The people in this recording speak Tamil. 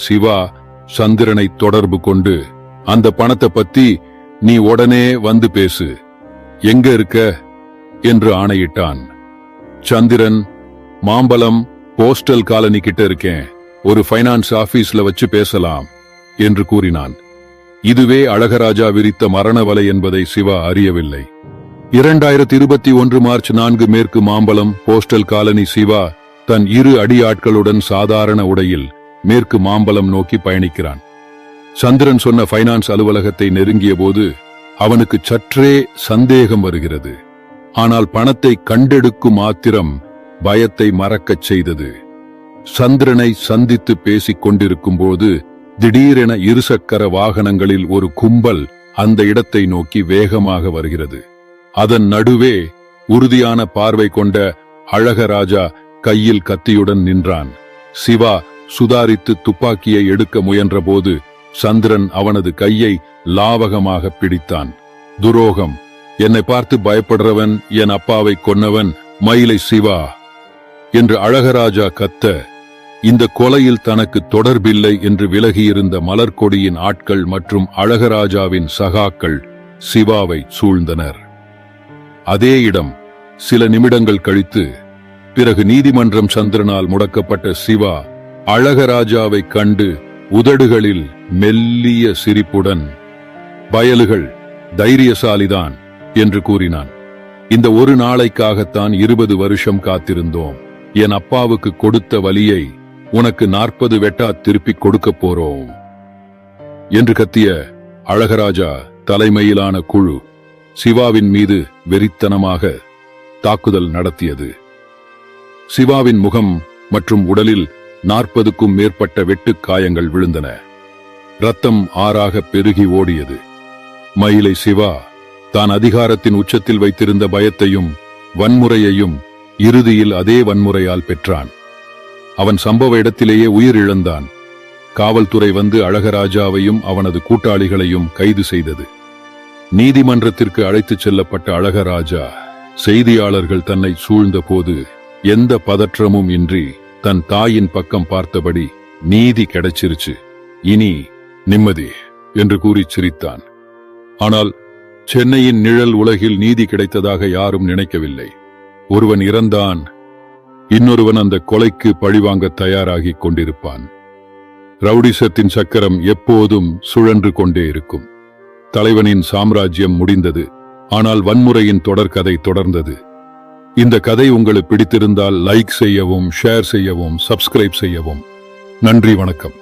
சிவா சந்திரனை தொடர்பு கொண்டு அந்த பணத்தை பத்தி நீ உடனே வந்து பேசு. எங்க இருக்க? என்று ஆணையிட்டான். சந்திரன் மாம்பலம் போஸ்டல் காலனி கிட்ட இருக்கேன். ஒரு ஃபைனான்ஸ் ஆபீஸ்ல வச்சு பேசலாம் என்று கூறினான். இதுவே அழகராஜா விரித்த மரண வலை என்பதை சிவா அறியவில்லை. இரண்டாயிரத்தி இருபத்தி ஒன்று மார்ச் நான்கு மேற்கு மாம்பலம் போஸ்டல் காலனி சிவா தன் இரு அடியாட்களுடன் சாதாரண உடையில் மேற்கு மாம்பலம் நோக்கி பயணிக்கிறான். சந்திரன் சொன்ன பைனான்ஸ் அலுவலகத்தை நெருங்கிய போது அவனுக்கு சற்றே சந்தேகம் வருகிறது. ஆனால் பணத்தை கண்டெடுக்கும் ஆத்திரம் பயத்தை மறக்கச் செய்தது. சந்திரனை சந்தித்து பேசிக் கொண்டிருக்கும் போது திடீரென இருசக்கர வாகனங்களில் ஒரு கும்பல் அந்த இடத்தை நோக்கி வேகமாக வருகிறது. அதன் நடுவே உறுதியான பார்வை கொண்ட அழகராஜா கையில் கத்தியுடன் நின்றான். சிவா சுதாரித்து துப்பாக்கியை எடுக்க முயன்றபோது சந்திரன் அவனது கையை லாவகமாக பிடித்தான். துரோகம். என்னை பார்த்து பயப்படுறவன் என் அப்பாவை கொன்னவன் மயிலை சிவா என்று அழகராஜா கத்த இந்த கொலையில் தனக்கு தொடர்பில்லை என்று விலகியிருந்த மலர்கொடியின் ஆட்கள் மற்றும் அழகராஜாவின் சகாக்கள் சிவாவை சூழ்ந்தனர். அதே இடம் சில நிமிடங்கள் கழித்து பிறகு நீதிமன்றம் சந்திரனால் முடக்கப்பட்ட சிவா அழகராஜாவை கண்டு உதடுகளில் மெல்லிய சிரிப்புடன் பயலுகள் தைரியசாலிதான் என்று கூறினான். இந்த ஒரு நாளைக்காகத்தான் இருபது வருஷம் காத்திருந்தோம். என் அப்பாவுக்கு கொடுத்த வலியை உனக்கு நாற்பது வெட்டா திருப்பிக் கொடுக்கப் போறோம் என்று கத்திய அழகராஜா தலைமையிலான குழு சிவாவின் மீது வெறித்தனமாக தாக்குதல் நடத்தியது. சிவாவின் முகம் மற்றும் உடலில் நாற்பதுக்கும் மேற்பட்ட வெட்டுக் காயங்கள் விழுந்தன. ரத்தம் ஆறாக பெருகி ஓடியது. மயிலை சிவா தான் அதிகாரத்தின் உச்சத்தில் வைத்திருந்த பயத்தையும் வன்முறையையும் இறுதியில் அதே வன்முறையால் பெற்றான். அவன் சம்பவ இடத்திலேயே உயிர் இழந்தான் காவல்துறை வந்து அழகராஜாவையும் அவனது கூட்டாளிகளையும் கைது செய்தது. நீதிமன்றத்திற்கு அழைத்துச் செல்லப்பட்ட அழகராஜா செய்தியாளர்கள் தன்னை சூழ்ந்த போது எந்த பதற்றமும் இன்றி தன் தாயின் பக்கம் பார்த்தபடி நீதி கிடைச்சிருச்சு. இனி நிம்மதி என்று கூறி சிரித்தான். ஆனால் சென்னையின் நிழல் உலகில் நீதி கிடைத்ததாக யாரும் நினைக்கவில்லை. ஒருவன் இறந்தான் இன்னொருவன் அந்த கொலைக்கு பழிவாங்க தயாராகி கொண்டிருப்பான். ரவுடிசத்தின் சக்கரம் எப்போதும் சுழன்று கொண்டே இருக்கும். தலைவனின் சாம்ராஜ்யம் முடிந்தது ஆனால் வன்முறையின் தொடர்கதை தொடர்ந்தது. இந்த கதை உங்களுக்கு பிடித்திருந்தால் லைக் செய்யவும் ஷேர் செய்யவும் சப்ஸ்கிரைப் செய்யவும். நன்றி வணக்கம்.